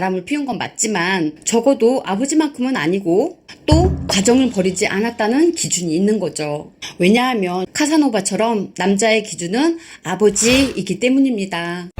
바람을 피운 건 맞지만 적어도 아버지만큼은 아니고 또 가정을 버리지 않았다는 기준이 있는 거죠. 왜냐하면 카사노바처럼 남자의 기준은 아버지이기 때문입니다.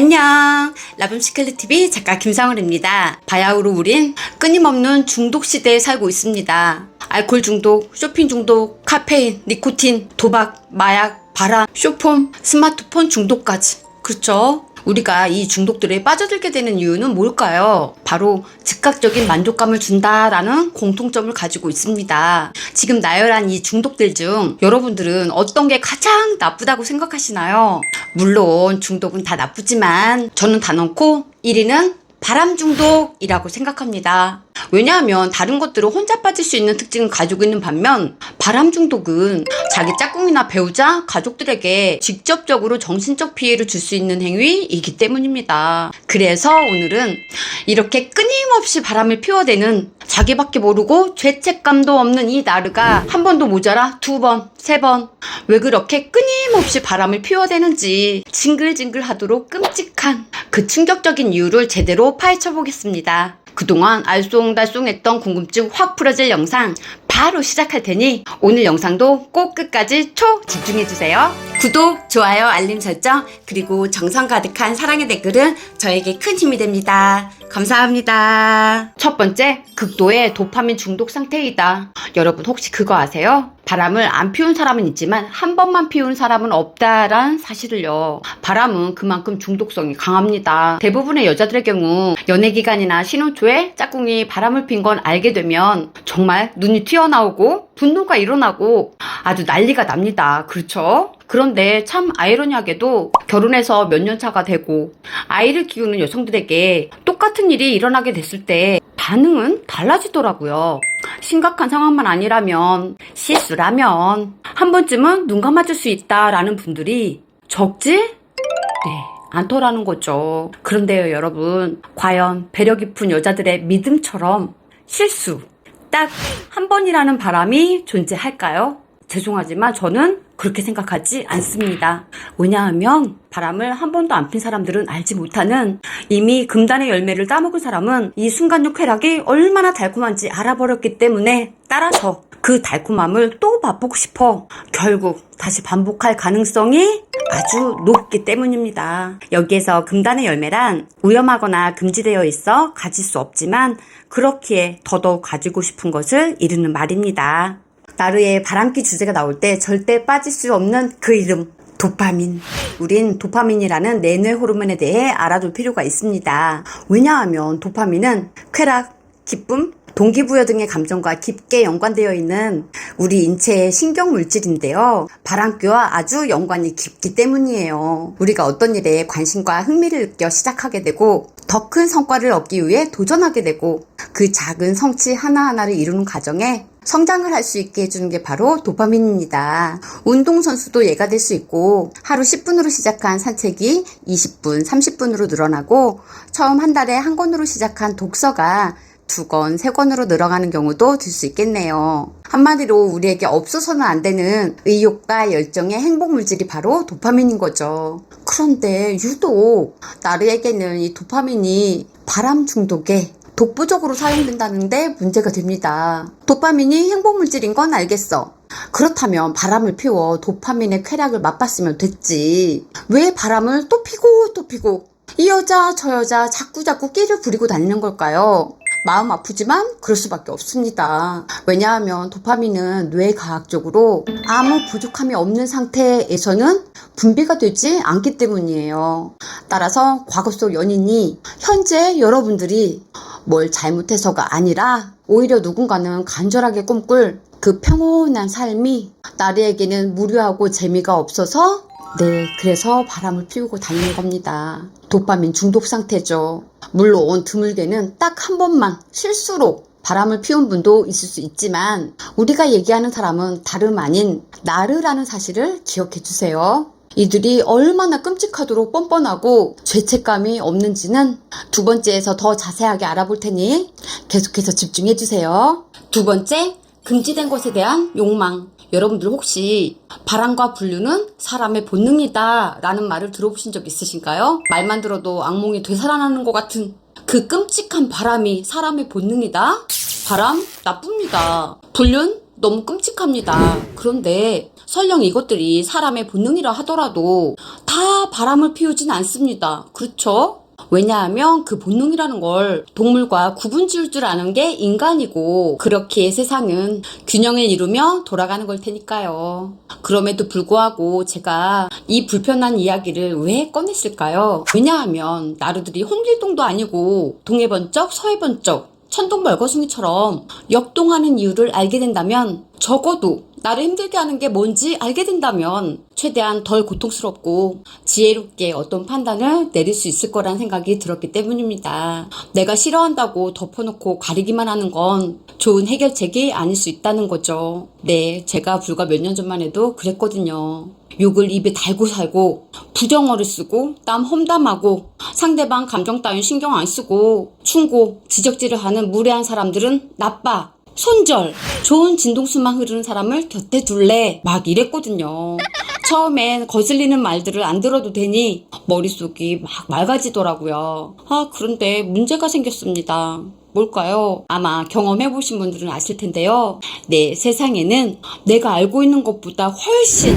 안녕. 라붐시클릿TV 작가 김상울입니다. 바야흐로 우린 끊임없는 중독 시대에 살고 있습니다. 알코올 중독, 쇼핑 중독, 카페인, 니코틴, 도박, 마약, 바람, 쇼폰, 스마트폰 중독까지. 그렇죠? 우리가 이 중독들에 빠져들게 되는 이유는 뭘까요? 바로 즉각적인 만족감을 준다라는 공통점을 가지고 있습니다. 지금 나열한 이 중독들 중 여러분들은 어떤 게 가장 나쁘다고 생각하시나요? 물론 중독은 다 나쁘지만 저는 단언코 1위는 바람 중독이라고 생각합니다. 왜냐하면 다른 것들은 혼자 빠질 수 있는 특징을 가지고 있는 반면 바람 중독은 자기 짝꿍이나 배우자, 가족들에게 직접적으로 정신적 피해를 줄 수 있는 행위이기 때문입니다. 그래서 오늘은 이렇게 끊임없이 바람을 피워대는 자기밖에 모르고 죄책감도 없는 이 나르가 한 번도 모자라 두 번, 세 번. 왜 그렇게 끊임없이 바람을 피워대는지 징글징글 하도록 끔찍한 그 충격적인 이유를 제대로 파헤쳐 보겠습니다. 그동안 알쏭달쏭했던 궁금증 확 풀어질 영상 바로 시작할 테니 오늘 영상도 꼭 끝까지 초 집중해주세요. 구독, 좋아요, 알림 설정, 그리고 정성 가득한 사랑의 댓글은 저에게 큰 힘이 됩니다. 감사합니다. 첫 번째, 극도의 도파민 중독 상태이다. 여러분 혹시 그거 아세요? 바람을 안 피운 사람은 있지만 한 번만 피운 사람은 없다란 사실을요. 바람은 그만큼 중독성이 강합니다. 대부분의 여자들의 경우 연애 기간이나 신혼 초에 짝꿍이 바람을 핀 건 알게 되면 정말 눈이 튀어나오고 분노가 일어나고 아주 난리가 납니다. 그렇죠? 그런데 참 아이러니하게도 결혼해서 몇 년 차가 되고 아이를 키우는 여성들에게 똑같은 일이 일어나게 됐을 때 반응은 달라지더라고요. 심각한 상황만 아니라면 실수라면 한 번쯤은 눈 감아줄 수 있다라는 분들이 적지? 네. 않더라는 거죠. 그런데요, 여러분. 과연 배려 깊은 여자들의 믿음처럼 실수, 딱 한 번이라는 바람이 존재할까요? 죄송하지만 저는 그렇게 생각하지 않습니다. 왜냐하면 바람을 한 번도 안 핀 사람들은 알지 못하는 이미 금단의 열매를 따먹은 사람은 이 순간적 쾌락이 얼마나 달콤한지 알아버렸기 때문에 따라서 그 달콤함을 또 맛보고 싶어 결국 다시 반복할 가능성이 아주 높기 때문입니다. 여기에서 금단의 열매란 위험하거나 금지되어 있어 가질 수 없지만 그렇기에 더더욱 가지고 싶은 것을 이르는 말입니다. 나르의 바람기 주제가 나올 때 절대 빠질 수 없는 그 이름 도파민. 우린 도파민이라는 내뇌 호르몬에 대해 알아둘 필요가 있습니다. 왜냐하면 도파민은 쾌락, 기쁨, 동기부여 등의 감정과 깊게 연관되어 있는 우리 인체의 신경 물질인데요. 바람기와 아주 연관이 깊기 때문이에요. 우리가 어떤 일에 관심과 흥미를 느껴 시작하게 되고 더 큰 성과를 얻기 위해 도전하게 되고 그 작은 성취 하나하나를 이루는 과정에 성장을 할 수 있게 해주는 게 바로 도파민입니다. 운동선수도 예가 될 수 있고 하루 10분으로 시작한 산책이 20분, 30분으로 늘어나고 처음 한 달에 한 권으로 시작한 독서가 두 권, 세 권으로 늘어가는 경우도 들 수 있겠네요. 한마디로 우리에게 없어서는 안 되는 의욕과 열정의 행복 물질이 바로 도파민인 거죠. 그런데 유독 나르에게는 이 도파민이 바람 중독에 독보적으로 사용된다는데 문제가 됩니다. 도파민이 행복물질인 건 알겠어. 그렇다면 바람을 피워 도파민의 쾌락을 맛봤으면 됐지. 왜 바람을 또 피고 또 피고 이 여자 저 여자 자꾸 자꾸 끼를 부리고 다니는 걸까요? 마음 아프지만 그럴 수밖에 없습니다. 왜냐하면 도파민은 뇌과학적으로 아무 부족함이 없는 상태에서는 분비가 되지 않기 때문이에요. 따라서 과거 속 연인이 현재 여러분들이 뭘 잘못해서가 아니라 오히려 누군가는 간절하게 꿈꿀 그 평온한 삶이 나리에게는 무료하고 재미가 없어서 네, 그래서 바람을 피우고 다니는 겁니다. 도파민 중독 상태죠. 물론 드물게는 딱 한 번만 실수로 바람을 피운 분도 있을 수 있지만 우리가 얘기하는 사람은 다름 아닌 나르라는 사실을 기억해 주세요. 이들이 얼마나 끔찍하도록 뻔뻔하고 죄책감이 없는지는 두 번째에서 더 자세하게 알아볼 테니 계속해서 집중해 주세요. 두 번째, 금지된 것에 대한 욕망. 여러분들 혹시 바람과 분류는 사람의 본능이다 라는 말을 들어보신 적 있으신가요? 말만 들어도 악몽이 되살아나는 것 같은 그 끔찍한 바람이 사람의 본능이다? 바람 나쁩니다. 불륜 너무 끔찍합니다. 그런데 설령 이것들이 사람의 본능이라 하더라도 다 바람을 피우진 않습니다. 그렇죠? 왜냐하면 그 본능이라는 걸 동물과 구분 지을 줄 아는 게 인간이고 그렇게 세상은 균형을 이루며 돌아가는 걸 테니까요. 그럼에도 불구하고 제가 이 불편한 이야기를 왜 꺼냈을까요? 왜냐하면 나루들이 홍길동도 아니고 동해번쩍 서해번쩍 천둥벌거숭이처럼 역동하는 이유를 알게 된다면 적어도 나를 힘들게 하는 게 뭔지 알게 된다면 최대한 덜 고통스럽고 지혜롭게 어떤 판단을 내릴 수 있을 거란 생각이 들었기 때문입니다. 내가 싫어한다고 덮어놓고 가리기만 하는 건 좋은 해결책이 아닐 수 있다는 거죠. 네, 제가 불과 몇 년 전만 해도 그랬거든요. 욕을 입에 달고 살고 부정어를 쓰고 땀 험담하고 상대방 감정 따윈 신경 안 쓰고 충고 지적질을 하는 무례한 사람들은 나빠 손절 좋은 진동수만 흐르는 사람을 곁에 둘래 막 이랬거든요 처음엔 거슬리는 말들을 안 들어도 되니 머릿속이 막 맑아지더라고요 아 그런데 문제가 생겼습니다 뭘까요? 아마 경험해보신 분들은 아실 텐데요. 네, 세상에는 내가 알고 있는 것보다 훨씬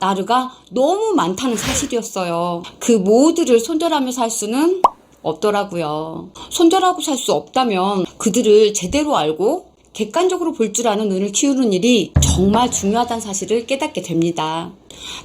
나르가 너무 많다는 사실이었어요. 그 모두를 손절하며 살 수는 없더라고요. 손절하고 살 수 없다면 그들을 제대로 알고 객관적으로 볼 줄 아는 눈을 키우는 일이 정말 중요하다는 사실을 깨닫게 됩니다.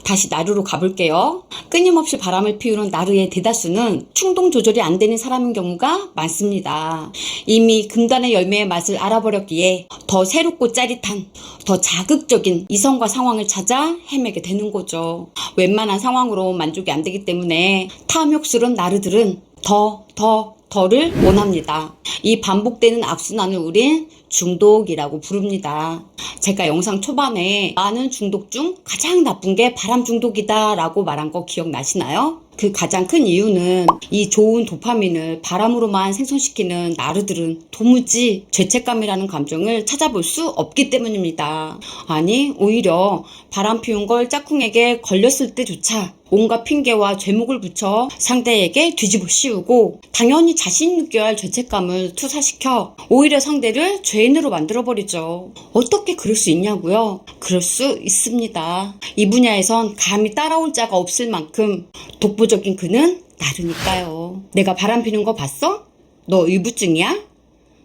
다시 나루로 가볼게요. 끊임없이 바람을 피우는 나루의 대다수는 충동 조절이 안 되는 사람인 경우가 많습니다. 이미 금단의 열매의 맛을 알아버렸기에 더 새롭고 짜릿한, 더 자극적인 이성과 상황을 찾아 헤매게 되는 거죠. 웬만한 상황으로 만족이 안 되기 때문에 탐욕스러운 나르들은 더, 더, 더를 원합니다. 이 반복되는 악순환을 우린 중독이라고 부릅니다. 제가 영상 초반에 많은 중독 중 가장 나쁜 게 바람 중독이다 라고 말한 거 기억나시나요? 그 가장 큰 이유는 이 좋은 도파민을 바람으로만 생성시키는 나르들은 도무지 죄책감이라는 감정을 찾아볼 수 없기 때문입니다. 아니, 오히려 바람 피운 걸 짝꿍에게 걸렸을 때조차 온갖 핑계와 죄목을 붙여 상대에게 뒤집어 씌우고 당연히 자신이 느껴야 할 죄책감을 투사시켜 오히려 상대를 죄인으로 만들어버리죠. 어떻게 그럴 수 있냐고요? 그럴 수 있습니다. 이 분야에선 감히 따라올 자가 없을 만큼 독보 적인 그는 나르니까요. 내가 바람 피는 거 봤어? 너 의부증이야?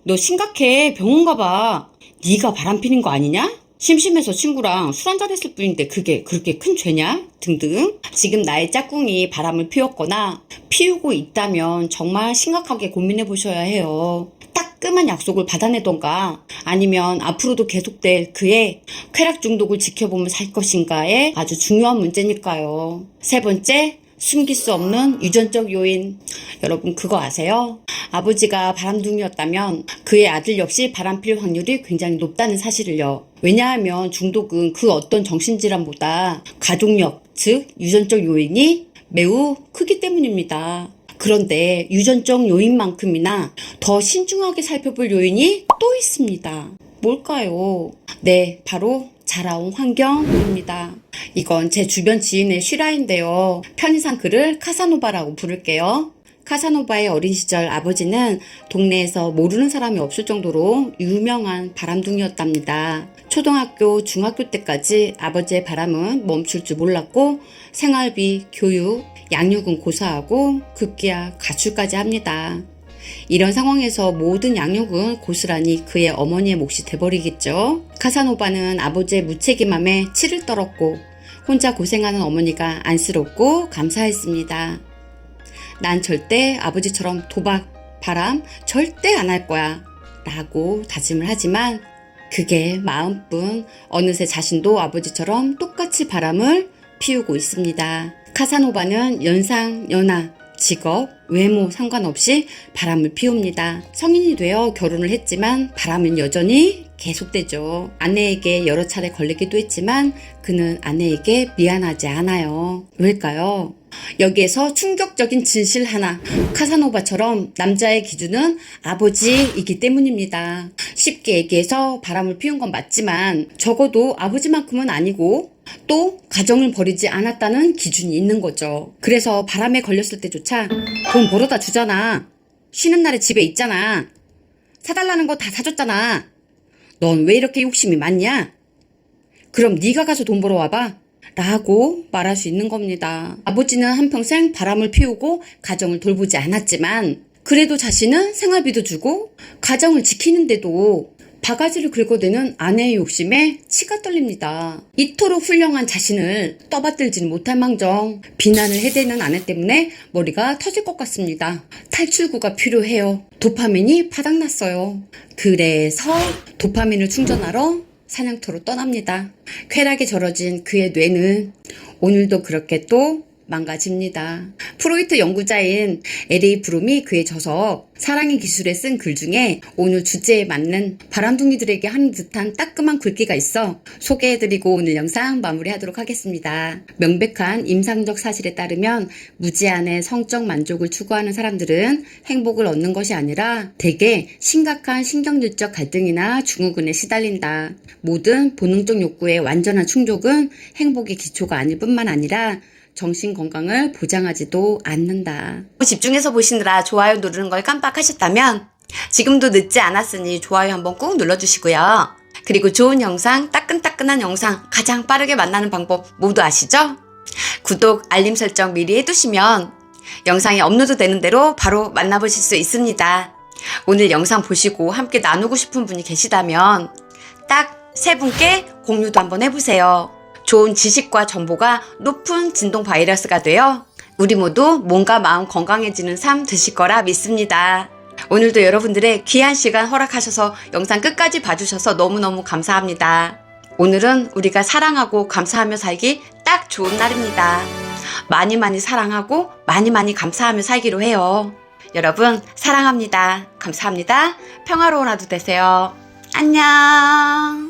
너 심각해 병원 가봐. 네가 바람 피는 거 아니냐? 심심해서 친구랑 술 한잔 했을 뿐인데 그게 그렇게 큰 죄냐? 등등. 지금 나의 짝꿍이 바람을 피웠거나 피우고 있다면 정말 심각하게 고민해 보셔야 해요. 따끔한 약속을 받아내던가 아니면 앞으로도 계속될 그의 쾌락 중독을 지켜보며 살 것인가에 아주 중요한 문제니까요. 세 번째, 숨길 수 없는 유전적 요인. 여러분 그거 아세요? 아버지가 바람둥이였다면 그의 아들 역시 바람필 확률이 굉장히 높다는 사실을요. 왜냐하면 중독은 그 어떤 정신질환보다 가족력, 즉 유전적 요인이 매우 크기 때문입니다. 그런데 유전적 요인만큼이나 더 신중하게 살펴볼 요인이 또 있습니다. 뭘까요? 네, 바로 자라온 환경입니다. 이건 제 주변 지인의 실화인데요. 편의상 그를 카사노바라고 부를게요. 카사노바의 어린 시절 아버지는 동네에서 모르는 사람이 없을 정도로 유명한 바람둥이였답니다. 초등학교, 중학교 때까지 아버지의 바람은 멈출 줄 몰랐고 생활비, 교육, 양육은 고사하고 급기야 가출까지 합니다. 이런 상황에서 모든 양육은 고스란히 그의 어머니의 몫이 돼버리겠죠. 카사노바는 아버지의 무책임함에 치를 떨었고 혼자 고생하는 어머니가 안쓰럽고 감사했습니다. 난 절대 아버지처럼 도박, 바람 절대 안 할 거야. 라고 다짐을 하지만 그게 마음뿐 어느새 자신도 아버지처럼 똑같이 바람을 피우고 있습니다. 카사노바는 연상, 연하, 직업, 외모 상관없이 바람을 피웁니다. 성인이 되어 결혼을 했지만 바람은 여전히 계속되죠. 아내에게 여러 차례 걸리기도 했지만 그는 아내에게 미안하지 않아요. 왜일까요? 여기에서 충격적인 진실 하나. 카사노바처럼 남자의 기준은 아버지이기 때문입니다. 쉽게 얘기해서 바람을 피운 건 맞지만 적어도 아버지만큼은 아니고 또 가정을 버리지 않았다는 기준이 있는 거죠. 그래서 바람에 걸렸을 때조차 돈 벌어다 주잖아. 쉬는 날에 집에 있잖아. 사달라는 거 다 사줬잖아. 넌 왜 이렇게 욕심이 많냐? 그럼 네가 가서 돈 벌어 와봐. 라고 말할 수 있는 겁니다. 아버지는 한평생 바람을 피우고 가정을 돌보지 않았지만 그래도 자신은 생활비도 주고 가정을 지키는데도 바가지를 긁어대는 아내의 욕심에 치가 떨립니다. 이토록 훌륭한 자신을 떠받들지는 못할 망정 비난을 해대는 아내 때문에 머리가 터질 것 같습니다. 탈출구가 필요해요. 도파민이 바닥났어요. 그래서 도파민을 충전하러 사냥터로 떠납니다. 쾌락에 절어진 그의 뇌는 오늘도 그렇게 또 망가집니다. 프로이트 연구자인 L.A. 브룸이 그의 저서 사랑의 기술에 쓴 글 중에 오늘 주제에 맞는 바람둥이들에게 하는 듯한 따끔한 글귀가 있어 소개해드리고 오늘 영상 마무리하도록 하겠습니다. 명백한 임상적 사실에 따르면 무제한의 성적 만족을 추구하는 사람들은 행복을 얻는 것이 아니라 대개 심각한 신경질적 갈등이나 증후군에 시달린다. 모든 본능적 욕구의 완전한 충족은 행복의 기초가 아닐 뿐만 아니라 정신 건강을 보장하지도 않는다. 집중해서 보시느라 좋아요 누르는 걸 깜빡하셨다면 지금도 늦지 않았으니 좋아요 한번 꾹 눌러주시고요. 그리고 좋은 영상, 따끈따끈한 영상 가장 빠르게 만나는 방법 모두 아시죠? 구독, 알림 설정 미리 해두시면 영상이 업로드 되는 대로 바로 만나보실 수 있습니다. 오늘 영상 보시고 함께 나누고 싶은 분이 계시다면 딱 세 분께 공유도 한번 해보세요. 좋은 지식과 정보가 높은 진동 바이러스가 되어 우리 모두 몸과 마음 건강해지는 삶 되실 거라 믿습니다. 오늘도 여러분들의 귀한 시간 허락하셔서 영상 끝까지 봐주셔서 너무너무 감사합니다. 오늘은 우리가 사랑하고 감사하며 살기 딱 좋은 날입니다. 많이 많이 사랑하고 많이 많이 감사하며 살기로 해요. 여러분, 사랑합니다. 감사합니다. 평화로운 하루 되세요. 안녕.